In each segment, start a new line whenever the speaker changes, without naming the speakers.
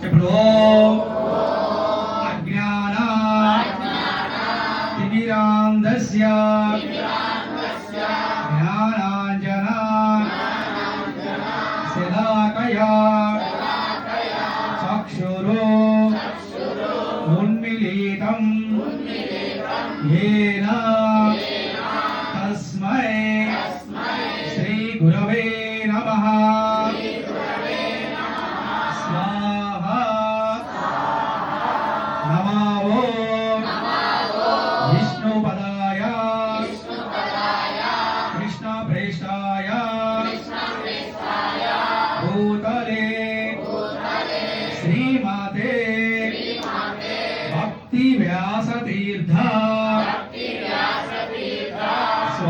చెప్పుడు అజ్ఞాన తిమిరాంధస్య జ్ఞానాంజన శలాకయా చక్షురు येन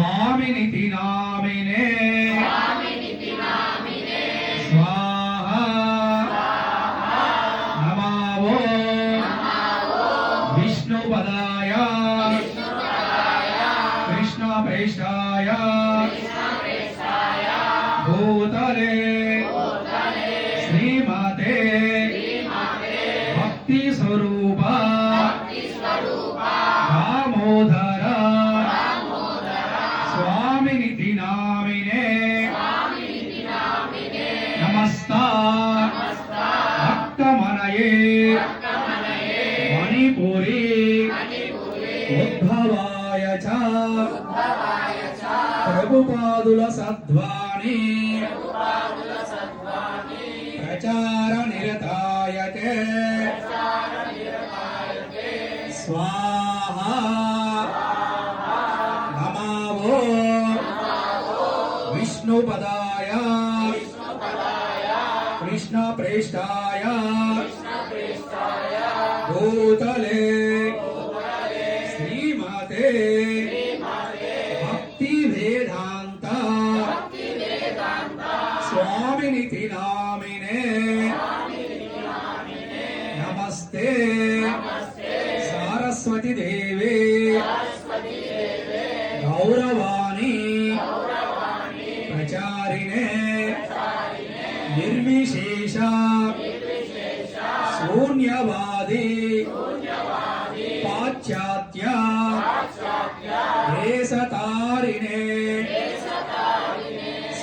స్వామిని తినామినే స్వాహ నమావో విష్ణు పదాయ మణిపూరి మణిపూరి ఉద్భవాయ చ ప్రభుపాదుల సద్వాణి ప్రచార నిరతాయతే స్వాహ విష్ణుపదాయ కృష్ణ ప్రేష్టాయ భూతలే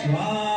స్వాహా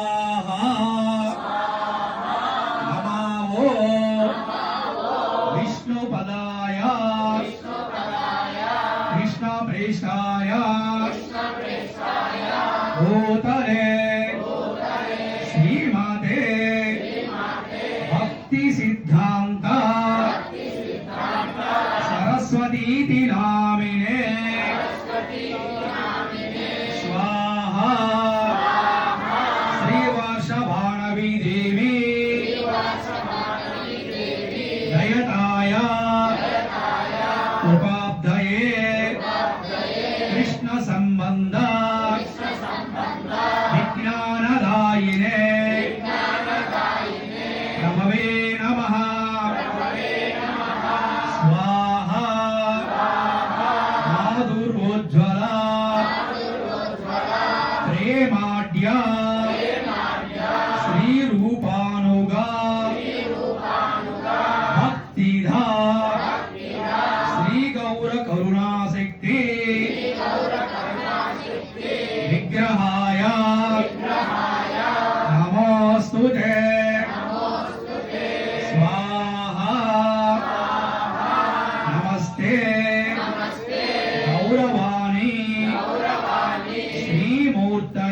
జయతాయ కృపాబ్ధయే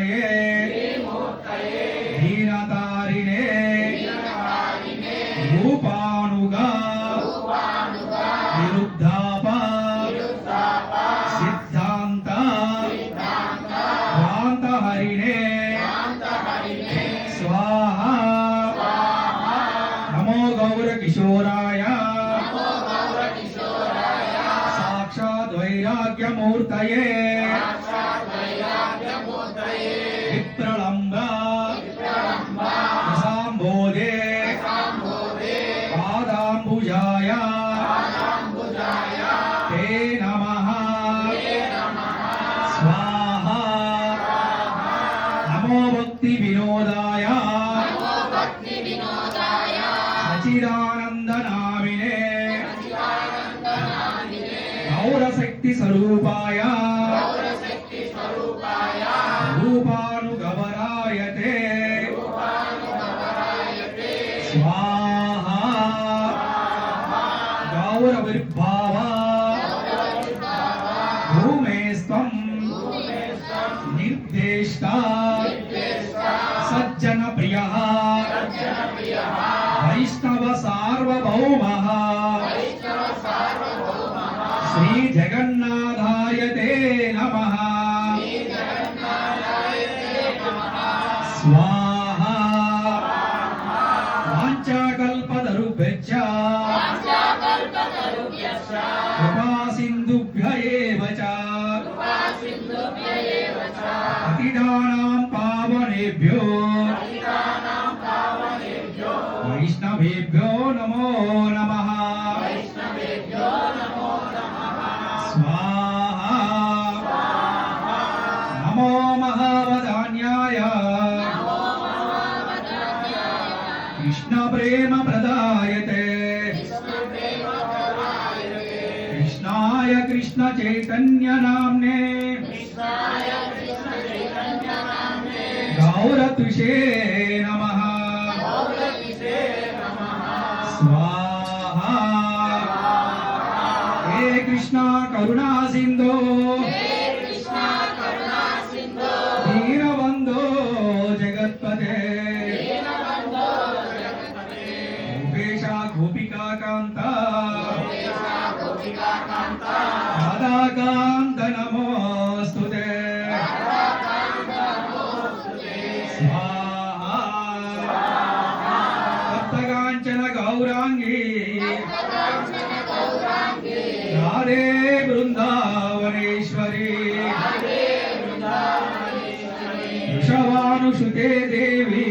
శ్రీమూర్తయే దీనతారిణే రూపానుగా విరుద్ధాప సిద్ధాంత. భ్రాంతహరిణే స్వాహా. నమో గౌర కిశోరాయ సాక్షాద్ వైరాగ్యమూర్తయే పాదాంబుజాయ తే నమః. స్వాహా. నమో భక్తి వినోదాయ సచ్చిదానందనామినే గౌరశక్తి భూమేస్త్వం నిర్దేష్ట. సజ్జన ప్రియ. వైష్ణవ సార్వభౌమ. శ్రీ జగన్నాథాయ తే నమ. స్వాహా. వైష్ణవేభ్యో నమో నమ స్వాహా నమో మహావదాన్యాయ కృష్ణ ప్రేమ ప్రదాయతే కృష్ణాయ కృష్ణ చైతన్య నామ్నే గౌరతుషే నమః. స్వాహా. హే కృష్ణ కరుణా సింధో. దీనబంధో జగత్పతే. భూపేశ గోపికా కాంత. రాధాకాంత నమోస్తుతే हरे वृंदावनेश्वरी। हरे वृंदावनेश्वरी शवानुसुते देवी।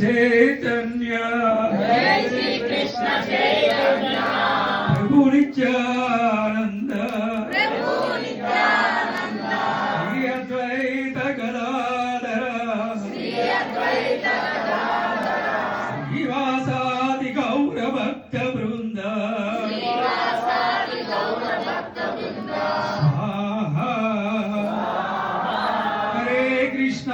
చైతన్య ప్రభు నిత్యానంద శ్రీ అద్వైత గదాధర శ్రీవాసాది గౌర బృంద హరే కృష్ణ